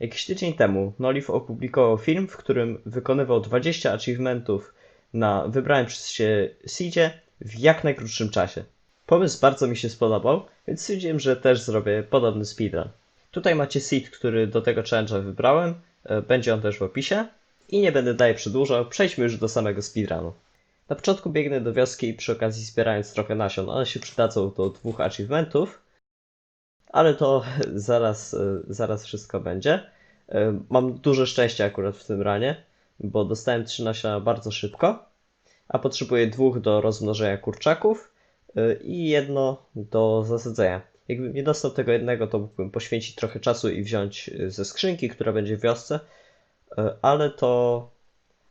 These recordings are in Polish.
Jakiś tydzień temu Noliv opublikował film, w którym wykonywał 20 achievementów na wybranym przez się seedzie w jak najkrótszym czasie. Pomysł bardzo mi się spodobał, więc stwierdziłem, że też zrobię podobny speedrun. Tutaj macie seed, który do tego challenge'a wybrałem, e, będzie on też w opisie. I nie będę dalej przedłużał, przejdźmy już do samego speedrunu. Na początku biegnę do wioski i przy okazji zbierając trochę nasion. One się przydadzą do dwóch achievementów, ale to zaraz, e, zaraz wszystko będzie. E, Mam duże szczęście akurat w tym ranie, bo dostałem trzy nasiona bardzo szybko, a potrzebuję dwóch do rozmnożenia kurczaków e, i jedno do zasadzenia. Jakbym nie dostał tego jednego, to mógłbym poświęcić trochę czasu i wziąć ze skrzynki, która będzie w wiosce, ale to,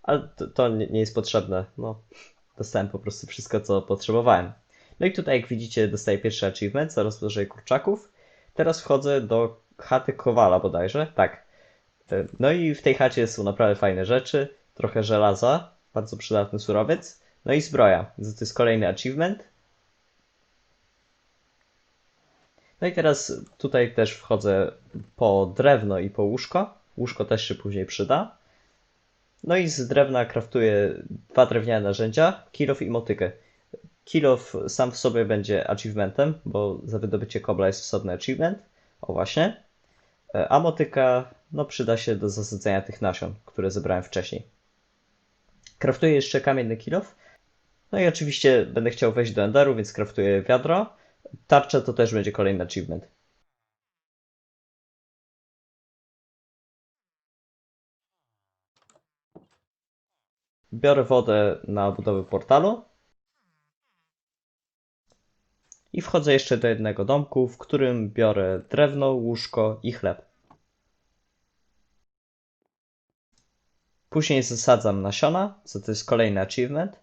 ale to, nie jest potrzebne. No, dostałem po prostu wszystko, co potrzebowałem. No i tutaj, jak widzicie, dostaję pierwszy achievement za rozmnożenie kurczaków. Teraz wchodzę do chaty Kowala bodajże, tak. E, No i w tej chacie są naprawdę fajne rzeczy, trochę żelaza, bardzo przydatny surowiec, no i zbroja, to jest kolejny achievement. No i teraz tutaj też wchodzę po drewno i po łóżko. Łóżko też się później przyda. No i z drewna kraftuję dwa drewniane narzędzia, kilof i motykę. Kilof sam w sobie będzie achievementem, bo za wydobycie kobla jest osobny achievement. O właśnie. E, A motyka no, przyda się do zasadzenia tych nasion, które zebrałem wcześniej. Kraftuję jeszcze kamienny kilof. No i oczywiście będę chciał wejść do Enderu, więc kraftuję wiadro. Tarcza to też będzie kolejny achievement. Biorę wodę na budowę portalu. I wchodzę jeszcze do jednego domku, w którym biorę drewno, łóżko i chleb. Później zasadzam nasiona, co to jest kolejny achievement.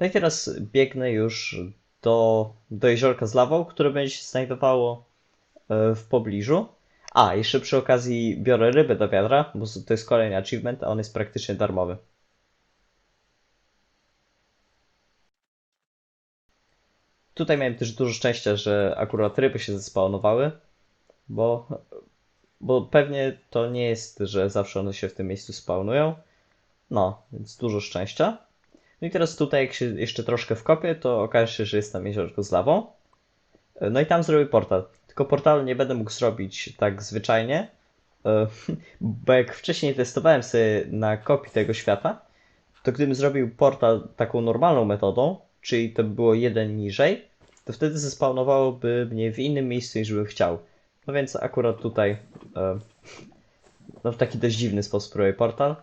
No i teraz biegnę już do, do jeziorka z lawą, które będzie się znajdowało e, w pobliżu. A, jeszcze przy okazji biorę rybę do wiadra, bo to jest kolejny achievement, a on jest praktycznie darmowy. Tutaj miałem też dużo szczęścia, że akurat ryby się zespawnowały, bo, bo pewnie to nie jest, że zawsze one się w tym miejscu spawnują. No, więc dużo szczęścia. No i teraz tutaj, jak się jeszcze troszkę wkopię, to okaże się, że jest tam jeziorko z lawą. No i tam zrobię portal. Tylko portalu nie będę mógł zrobić tak zwyczajnie, e, bo jak wcześniej testowałem sobie na kopii tego świata, to gdybym zrobił portal taką normalną metodą, czyli to by było jeden niżej, to wtedy zespawnowałoby mnie w innym miejscu niż bym chciał. No więc akurat tutaj e, no w taki dość dziwny sposób robię portal.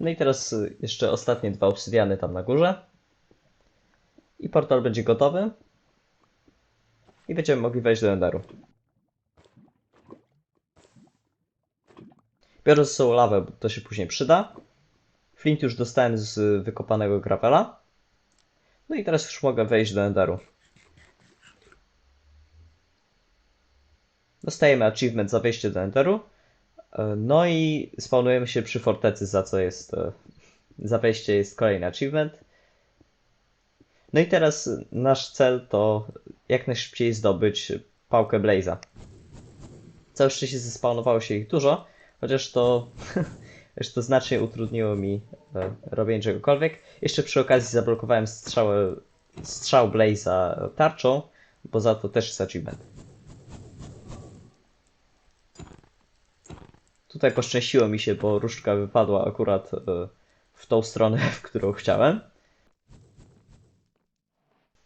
No i teraz jeszcze ostatnie dwa obsydiany tam na górze. I portal będzie gotowy. I będziemy mogli wejść do Enderu. Biorę ze sobą lawę, bo to się później przyda. Flint już dostałem z wykopanego gravela. No i teraz już mogę wejść do Enderu. Dostajemy achievement za wejście do Enderu. E, No i spawnujemy się przy fortecy, za co jest. e, Za wejście jest kolejny achievement. No i teraz nasz cel to jak najszybciej zdobyć pałkę Blaze'a. Całe szczęście zespawnowało się ich dużo, chociaż to, chociaż to znacznie utrudniło mi e, robienie czegokolwiek. Jeszcze przy okazji zablokowałem strzałę, strzał Blaze'a tarczą, bo za to też jest achievement. Tutaj poszczęściło mi się, bo różdżka wypadła akurat e, w tą stronę, w którą chciałem.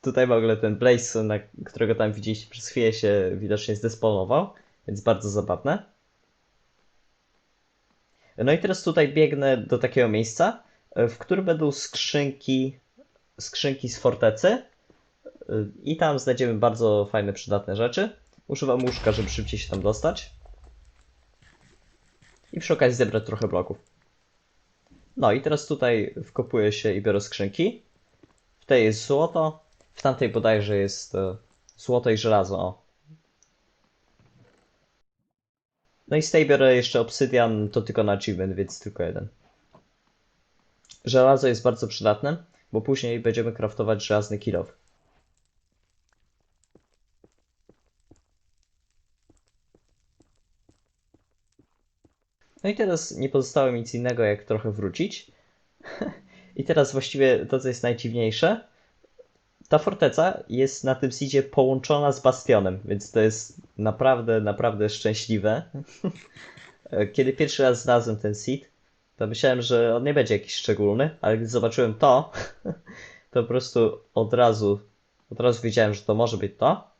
Tutaj w ogóle ten Blaze, którego tam widzieliście przez chwilę się widocznie zdesponował, więc bardzo zabawne. No i teraz tutaj biegnę do takiego miejsca, e, w którym będą skrzynki, skrzynki z fortecy e, i tam znajdziemy bardzo fajne, przydatne rzeczy. Używam łóżka, żeby szybciej się tam dostać i przy okazji zebrać trochę bloków. No i teraz tutaj wkopuję się i biorę skrzynki. W tej jest złoto, w tamtej bodajże jest e, złoto i żelazo. O. No i z tej biorę jeszcze obsydian, to tylko na achievement, więc tylko jeden. Żelazo jest bardzo przydatne, bo później będziemy craftować żelazny kilow. No i teraz nie pozostało mi nic innego, jak trochę wrócić. I teraz właściwie to, co jest najdziwniejsze, ta forteca jest na tym seedzie połączona z bastionem, więc to jest naprawdę, naprawdę szczęśliwe. Kiedy pierwszy raz znalazłem ten seed, to myślałem, że on nie będzie jakiś szczególny, ale gdy zobaczyłem to, to po prostu od razu, od razu wiedziałem, że to może być to.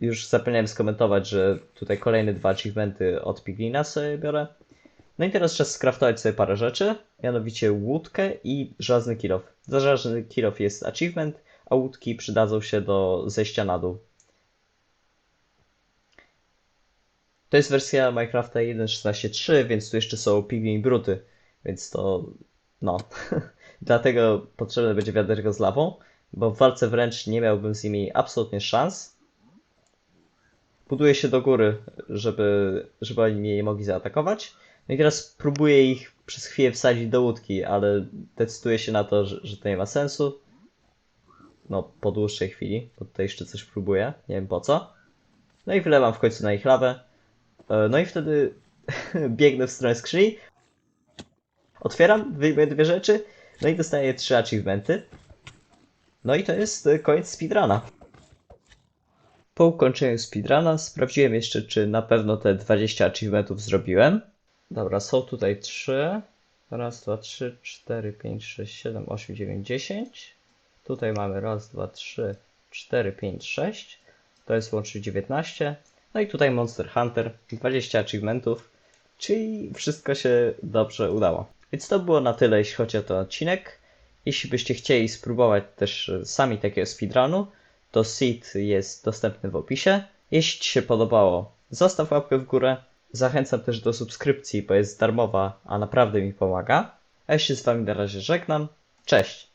Już zapomniałem skomentować, że tutaj kolejne dwa achievementy od Piglina sobie biorę. No i teraz czas skraftować sobie parę rzeczy, mianowicie łódkę i żelazny kilof. Za żelazny kilof jest achievement, a łódki przydadzą się do zejścia na dół. To jest wersja Minecrafta 1.16.3, więc tu jeszcze są Piglin Bruty, więc to no. Dlatego potrzebne będzie wiaderko z lawą, bo w walce wręcz nie miałbym z nimi absolutnie szans. Buduję się do góry, żeby, żeby oni mnie nie mogli zaatakować. No i teraz próbuję ich przez chwilę wsadzić do łódki, ale decyduję się na to, że, że to nie ma sensu. No, po dłuższej chwili, bo tutaj jeszcze coś próbuję, nie wiem po co. No i wylewam w końcu na ich lawę. E, No i wtedy biegnę w stronę skrzyni. Otwieram, wyjmuję dwie rzeczy, no i dostaję trzy achievementy. No i to jest e, koniec speedruna. Po ukończeniu speedruna sprawdziłem jeszcze, czy na pewno te 20 achievementów zrobiłem. Dobra, są tutaj 3. Raz, dwa, trzy, cztery, pięć, sześć, siedem, osiem, dziewięć, dziesięć. Tutaj mamy raz, dwa, trzy, cztery, pięć, sześć. To jest łącznie 19. No i tutaj Monster Hunter, 20 achievementów, czyli wszystko się dobrze udało. Więc to było na tyle, jeśli chodzi o ten odcinek. Jeśli byście chcieli spróbować też e, sami takiego speedrunu, to seed jest dostępny w opisie. Jeśli Ci się podobało, zostaw łapkę w górę. Zachęcam też do subskrypcji, bo jest darmowa, a naprawdę mi pomaga. A ja się z Wami na razie żegnam. Cześć!